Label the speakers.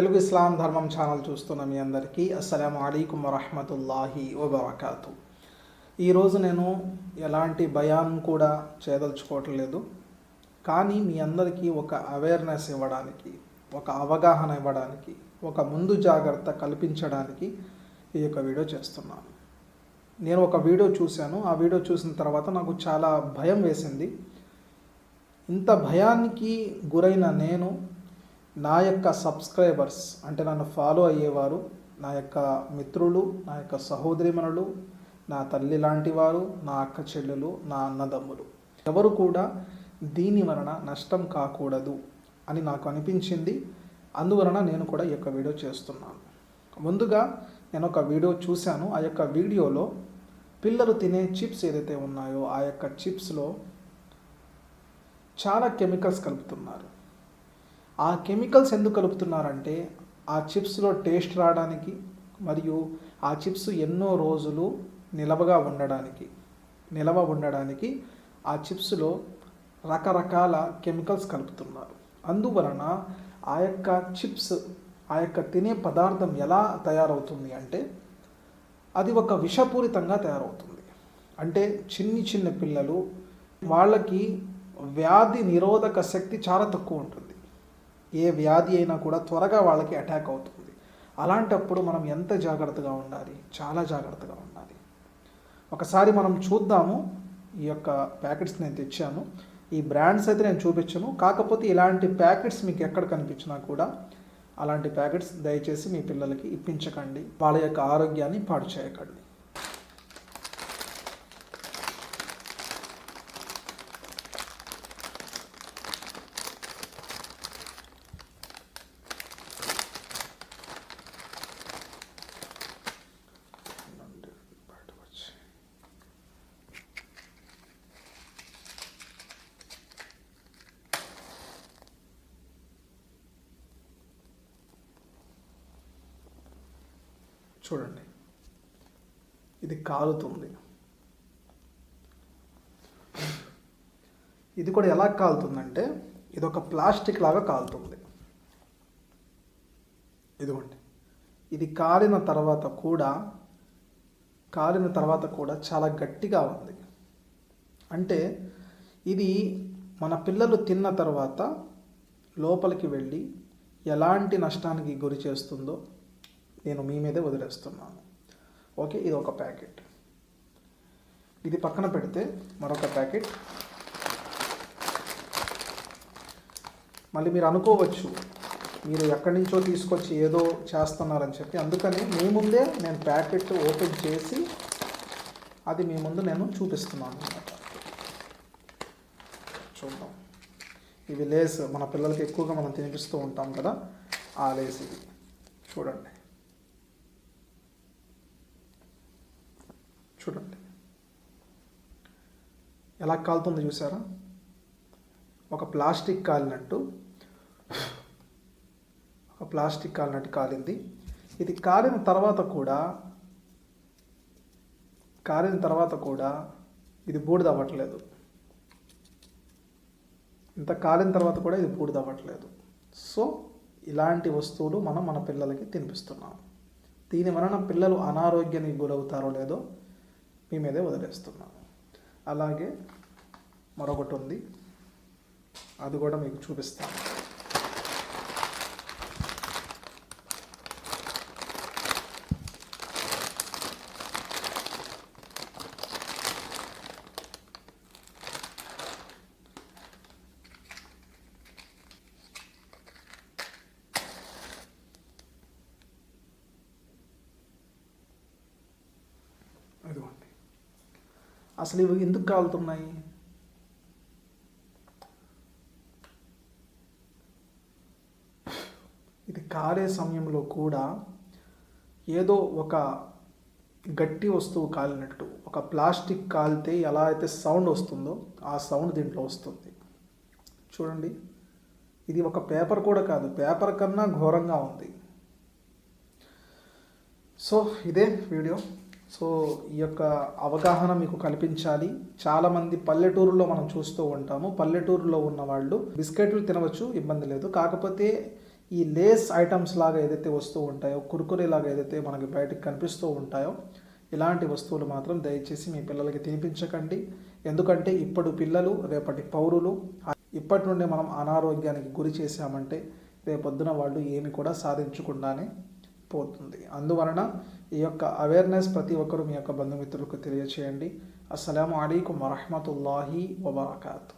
Speaker 1: తెలుగు ఇస్లాం ధర్మం ఛానల్ చూస్తున్న మీ అందరికీ అస్సలం అయికం వరహమతుల్లాహి వబర్కాతు. ఈరోజు నేను ఎలాంటి భయాన్ కూడా చేయదలుచుకోవట్లేదు కానీ మీ అందరికీ ఒక అవేర్నెస్ ఇవ్వడానికి ఒక అవగాహన ఇవ్వడానికి ఒక ముందు జాగ్రత్త కల్పించడానికి ఈ యొక్క వీడియో చేస్తున్నాను. నేను ఒక వీడియో చూశాను. ఆ వీడియో చూసిన తర్వాత నాకు చాలా భయం వేసింది. ఇంత భయానికి గురైన నేను నా యొక్క సబ్స్క్రైబర్స్ అంటే నన్ను ఫాలో అయ్యేవారు నా యొక్క మిత్రులు నా యొక్క సహోదరిమణులు నా తల్లి లాంటి వారు నా అక్క చెల్లెలు నా అన్నదమ్ములు. ఎవరు కూడా దీని వలన నష్టం కాకూడదు అని నాకు అనిపించింది. అందువలన నేను కూడా ఈ యొక్క వీడియో చేస్తున్నాను. ముందుగా నేను ఒక వీడియో చూశాను. ఆ యొక్క వీడియోలో పిల్లలు తినే చిప్స్ ఏదైతే ఉన్నాయో ఆ యొక్క చిప్స్లో చాలా కెమికల్స్ కలుపుతున్నారు. ఆ కెమికల్స్ ఎందుకు కలుపుతున్నారంటే ఆ చిప్స్లో టేస్ట్ రావడానికి మరియు ఆ చిప్స్ ఎన్నో రోజులు నిలవగా ఉండడానికి నిలవ ఉండడానికి ఆ చిప్స్లో రకరకాల కెమికల్స్ కలుపుతున్నారు. అందువలన ఆ యొక్క చిప్స్ ఆ యొక్క తినే పదార్థం ఎలా తయారవుతుంది అంటే అది ఒక విషపూరితంగా తయారవుతుంది. అంటే చిన్ని చిన్న పిల్లలు వాళ్ళకి వ్యాధి నిరోధక శక్తి చాలా తక్కువ ఉంటుంది. ఏ వ్యాధి అయినా కూడా త్వరగా వాళ్ళకి అటాక్ అవుతుంది. అలాంటప్పుడు మనం ఎంత జాగ్రత్తగా ఉండాలి? చాలా జాగ్రత్తగా ఉండాలి. ఒకసారి మనం చూద్దాము. ఈ యొక్క ప్యాకెట్స్ నేను తెచ్చాను. ఈ బ్రాండ్స్ అయితే నేను చూపించను. కాకపోతే ఇలాంటి ప్యాకెట్స్ మీకు ఎక్కడ కనిపించినా కూడా అలాంటి ప్యాకెట్స్ దయచేసి మీ పిల్లలకి ఇప్పించకండి. వాళ్ళ యొక్క ఆరోగ్యాన్ని పాడు చేయకండి. చూడండి. ఇది కాలుతుంది. ఇది కూడా ఎలా కాలుతుందంటే ఇది ఒక ప్లాస్టిక్ లాగా కాలుతుంది. ఇదిగోండి. ఇది కాలిన తర్వాత కూడా కాలిన తర్వాత కూడా చాలా గట్టిగా ఉంది. అంటే ఇది మన పిల్లలు తిన్న తర్వాత లోపలికి వెళ్ళి ఎలాంటి నష్టానికి గురి చేస్తుందో నేను మీ మీదే వదిలేస్తున్నాను. ఓకే ఇది ఒక ప్యాకెట్. ఇది పక్కన పెడితే మరొక ప్యాకెట్. మళ్ళీ మీరు అనుకోవచ్చు మీరు ఎక్కడి నుంచో తీసుకొచ్చి ఏదో చేస్తున్నారని చెప్పి. అందుకని మీ ముందే నేను ప్యాకెట్ ఓపెన్ చేసి అది మీ ముందు నేను చూపిస్తున్నాను అనమాట చూద్దాం. ఇవి లేస్ మన పిల్లలకి ఎక్కువగా మనం తినిపిస్తూ ఉంటాం కదా ఆ లేస్ ఇది. చూడండి. చూడండి. ఎలా కాలుతుందో చూసారా? ఒక ప్లాస్టిక్ కాలినట్టు ఒక ప్లాస్టిక్ కాలినట్టు కాలింది. ఇది కాలిన తర్వాత కూడా కాలిన తర్వాత కూడా ఇది బూడిద అవ్వట్లేదు ఇంత కాలిన తర్వాత కూడా ఇది బూడిద అవ్వట్లేదు సో ఇలాంటి వస్తువులు మనం మన పిల్లలకి తినిపిస్తున్నాం. దీని వలన పిల్లలు అనారోగ్యానికి గురవుతారో లేదో మీ మీదే వదిలేస్తున్నాను అలాగే మరొకటి ఉంది. అది కూడా మీకు చూపిస్తాను. అసలు ఇవి ఎందుకు కాలుతున్నాయి? ఇది కాలే సమయంలో కూడా ఏదో ఒక గట్టి వస్తువు కాలినట్టు ఒక ప్లాస్టిక్ కాలితే ఎలా అయితే సౌండ్ వస్తుందో ఆ సౌండ్ దీంట్లో వస్తుంది. చూడండి ఇది ఒక పేపర్ కూడా కాదు పేపర్ కన్నా ఘోరంగా ఉంది. సో ఇదే వీడియో. సో ఈ యొక్క అవగాహన మీకు కల్పించాలి. చాలామంది పల్లెటూరులో మనం చూస్తూ ఉంటాము. పల్లెటూరులో ఉన్న వాళ్ళు బిస్కెట్లు తినవచ్చు ఇబ్బంది లేదు. కాకపోతే ఈ లేస్ ఐటమ్స్ లాగా ఏదైతే వస్తూ ఉంటాయో కురుకురే లాగా ఏదైతే మనకి బయటకు కనిపిస్తూ ఉంటాయో ఇలాంటి వస్తువులు మాత్రం దయచేసి మీ పిల్లలకి తినిపించకండి. ఎందుకంటే ఇప్పుడు పిల్లలు రేపటి పౌరులు ఇప్పటి నుండి మనం అనారోగ్యానికి గురి చేశామంటే రేపొద్దున వాళ్ళు ఏమి కూడా సాధించకుండానే పోతుంది. అందువలన ఈ యొక్క అవేర్నెస్ ప్రతి ఒక్కరూ మీ యొక్క బంధుమిత్రులకు తెలియచేయండి. అస్సలం అయికం వరహమతుల్లాహి వబర్కాతు.